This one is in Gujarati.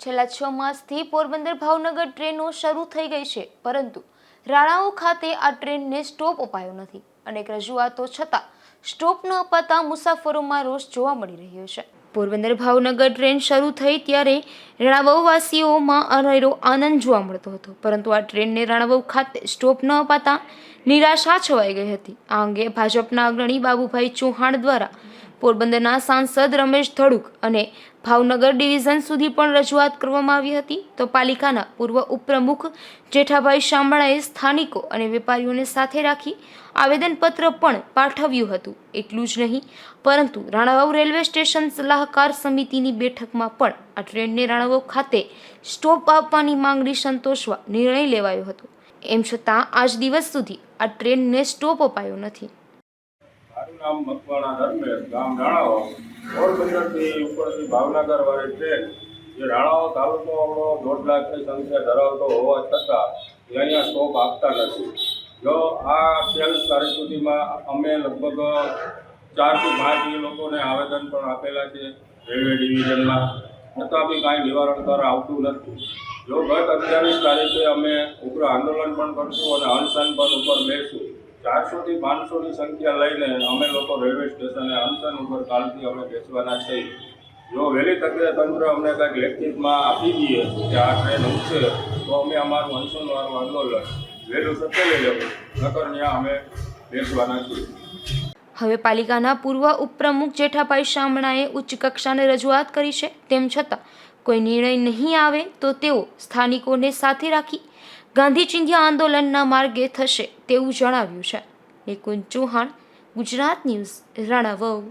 છેલ્લા છ માસથી પોરબંદર ભાવનગર ટ્રેનો શરૂ થઈ ગઈ છે, પરંતુ રાણાઓ ખાતે આ ટ્રેનને સ્ટોપ અપાયો નથી. અનેક રજૂઆતો છતાં સ્ટોપ ન અપાતા મુસાફરોમાં રોષ જોવા મળી રહ્યો છે. પોરબંદર ભાવનગર ટ્રેન શરૂ થઈ ત્યારે રાણાવવાસીઓમાં અનેરો આનંદ જોવા મળતો હતો, પરંતુ આ ટ્રેનને રાણાવવ ખાતે સ્ટોપ ન અપાતા નિરાશા છવાઈ ગઈ હતી. આ અંગે ભાજપના અગ્રણી બાબુભાઈ ચૌહાણ દ્વારા પોરબંદરના સાંસદ રમેશ ધડુક અને ભાવનગર ડિવિઝન સુધી પણ રજૂઆત કરવામાં આવી હતી. તો પાલિકાના પૂર્વ ઉપપ્રમુખ જેઠાભાઈ શામળાએ સ્થાનિકો અને વેપારીઓને સાથે રાખી આવેદનપત્ર પણ પાઠવ્યું હતું. એટલું જ નહીં, પરંતુ રાણાવાવ રેલવે સ્ટેશન સલાહકાર સમિતિની બેઠકમાં પણ આ ટ્રેનને રાણાવાવ ખાતે સ્ટોપ આપવાની માંગણી સંતોષવા નિર્ણય લેવાયો હતો. એમ છતાં, આજ દિવસ સુધી આ ટ્રેનને સ્ટોપ અપાયો નથી. મારું નામ મકવાણા ધર્મેશ ગામ રાણાવો પોરબંદરથી ઉપરથી ભાવનગર વાળી ટ્રેન, જે રાણાઓ તાલુકો આપણો દોઢ લાખની સંખ્યા ધરાવતો હોવા છતાં અહીંયા સ્ટોપ આપતા નથી. જો આ અઠ્યાવીસ તારીખ સુધીમાં અમે લગભગ ચારથી પાંચ લોકોને આવેદન પણ આપેલા છે રેલવે ડિવિઝનમાં. છતાં બી કાંઈ નિવારણ કર આવતું નથી. જો ગત અઠ્યાવીસ તારીખે અમે ઉગ્ર આંદોલન પણ કરશું અને અનશન પણ ઉપર બેસું ચારસોથી પાંચસોની સંખ્યા લઈને અમે લોકો રેલવે સ્ટેશને અનશન ઉપર કાલથી અમે બેસવાના છીએ. જો વહેલી તકે તંત્ર અમને કંઈક લેખિતમાં આપી દઈએ કે આ ટ્રેન ઉઠશે તો અમે અમારું અનશનવાળું આંદોલન વહેલું સકેલી લેવું. નકર ત્યાં અમે બેસવાના છીએ. હવે પાલિકાના પૂર્વ ઉપપ્રમુખ જેઠાભાઈ શામળાએ ઉચ્ચ કક્ષાને રજૂઆત કરી છે. તેમ છતાં કોઈ નિર્ણય નહીં આવે તો તેઓ સ્થાનિકોને સાથે રાખી ગાંધી ચિંધ્યા આંદોલનના માર્ગે થશે તેવું જણાવ્યું છે. નિકુંજ ચૌહાણ ગુજરાત ન્યૂઝ રાણાવવ.